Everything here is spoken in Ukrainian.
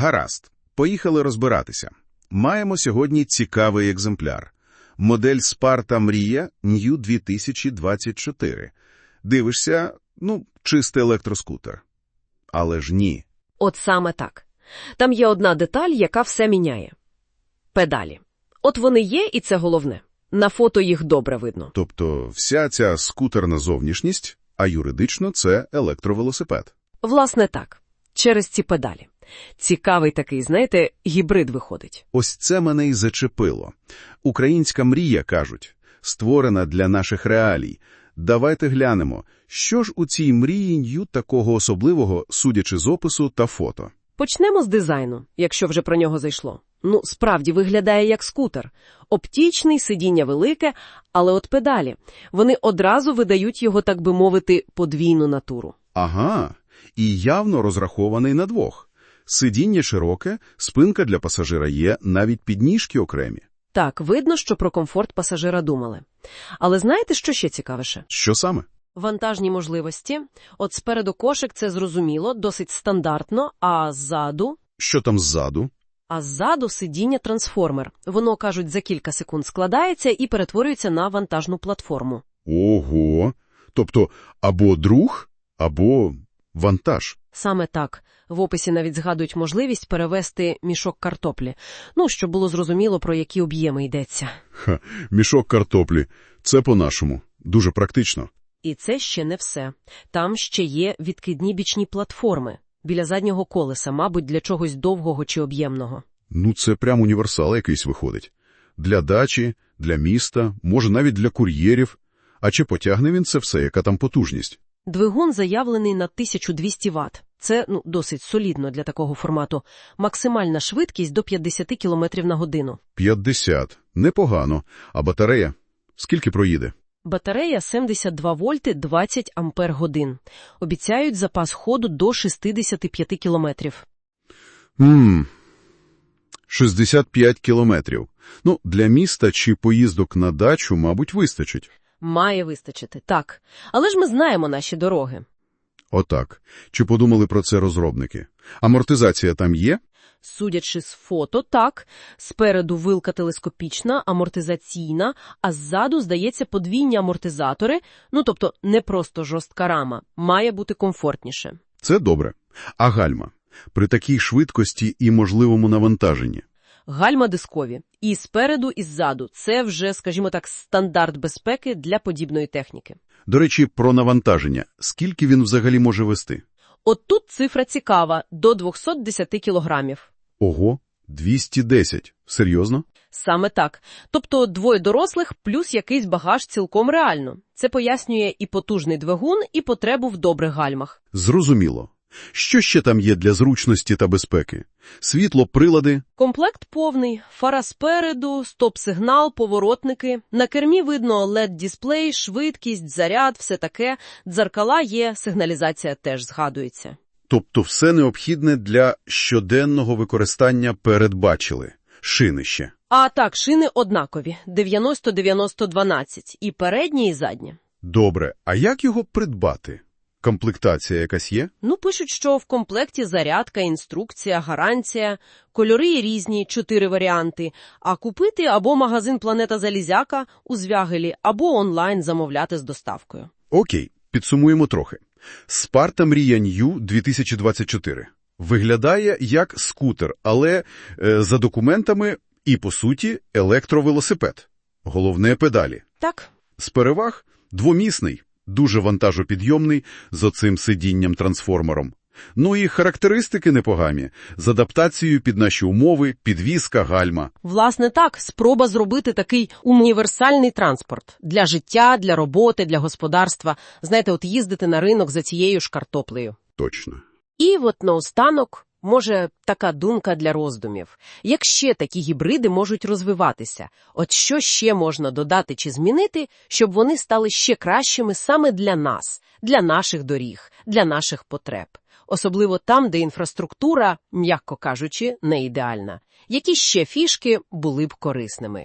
Гаразд, поїхали розбиратися. Маємо сьогодні цікавий екземпляр. Модель Спарта Мрія New 2024. Дивишся, ну, чистий електроскутер. Але ж ні. От саме так. Там є одна деталь, яка все міняє. Педалі. От вони є, і це головне. На фото їх добре видно. Тобто вся ця скутерна зовнішність, а юридично це електровелосипед. Власне так. Через ці педалі. Цікавий такий, знаєте, гібрид виходить. Ось це мене й зачепило. Українська мрія, кажуть, створена для наших реалій. Давайте глянемо, що ж у цій мрії Нью такого особливого, судячи з опису та фото. Почнемо з дизайну, якщо вже про нього зайшло. Ну, справді виглядає як скутер. Оптічний, сидіння велике, але от педалі. Вони одразу видають його, так би мовити, подвійну натуру. Ага, і явно розрахований на двох. Сидіння широке, спинка для пасажира є, навіть підніжки окремі. Так, видно, що про комфорт пасажира думали. Але знаєте, що ще цікавіше? Що саме? Вантажні можливості. От спереду кошик це зрозуміло, досить стандартно, а ззаду... Що там ззаду? А ззаду сидіння трансформер. Воно, кажуть, за кілька секунд складається і перетворюється на вантажну платформу. Ого! Тобто або друг, або вантаж. Саме так. В описі навіть згадують можливість перевести мішок картоплі. Ну, щоб було зрозуміло, про які об'єми йдеться. Ха, мішок картоплі. Це по-нашому. Дуже практично. І це ще не все. Там ще є відкидні бічні платформи. Біля заднього колеса, мабуть, для чогось довгого чи об'ємного. Ну, це прям універсал якийсь виходить. Для дачі, для міста, може навіть для кур'єрів. А чи потягне він це все, яка там потужність? Двигун заявлений на 1200 Вт. Це ну, досить солідно для такого формату. Максимальна швидкість до 50 км на годину. 50. Непогано. А батарея? Скільки проїде? Батарея 72 вольти 20 ампер годин. Обіцяють запас ходу до 65 кілометрів. Ммм, 65 кілометрів. Ну, для міста чи поїздок на дачу, мабуть, вистачить. Має вистачити, так. Але ж ми знаємо наші дороги. Отак. Чи подумали про це розробники? Амортизація там є? Судячи з фото, так. Спереду вилка телескопічна, амортизаційна, а ззаду, здається, подвійні амортизатори, ну тобто не просто жорстка рама, має бути комфортніше. Це добре. А гальма? При такій швидкості і можливому навантаженні. Гальма дискові. І спереду, і ззаду. Це вже, скажімо так, стандарт безпеки для подібної техніки. До речі, про навантаження. Скільки він взагалі може вести? От тут цифра цікава – до 210 кілограмів. Ого, 210. Серйозно? Саме так. Тобто двоє дорослих плюс якийсь багаж цілком реально. Це пояснює і потужний двигун, і потребу в добрих гальмах. Зрозуміло. Що ще там є для зручності та безпеки? Світло, прилади? Комплект повний, фара спереду, стоп-сигнал, поворотники. На кермі видно LED-дисплей, швидкість, заряд, все таке. Дзеркала є, сигналізація теж згадується. Тобто все необхідне для щоденного використання передбачили. Шини ще. А так, шини однакові – 90-90-12, і передні, і задні. Добре, а як його придбати? Комплектація якась є? Ну, пишуть, що в комплекті зарядка, інструкція, гарантія, кольори різні, чотири варіанти, а купити або магазин «Планета Залізяка» у Звягелі, або онлайн замовляти з доставкою. Окей, підсумуємо трохи. Спарта Мрія Нью 2024. Виглядає як скутер, але е, за документами і, по суті, електровелосипед. Головне педалі. Так, З переваг – двомісний, дуже вантажопідйомний з оцим сидінням-трансформером. Ну і характеристики непогані. З адаптацією під наші умови, підвізка, гальма. власне так, спроба зробити такий універсальний транспорт для життя, для роботи, для господарства. Знаєте, от їздити на ринок за цією ж картоплею. Точно. І от наостанок, може, така думка для роздумів. Як ще такі гібриди можуть розвиватися? От що ще можна додати чи змінити, щоб вони стали ще кращими саме для нас, для наших доріг, для наших потреб? Особливо там, де інфраструктура, м'яко кажучи, не ідеальна. Які ще фішки були б корисними?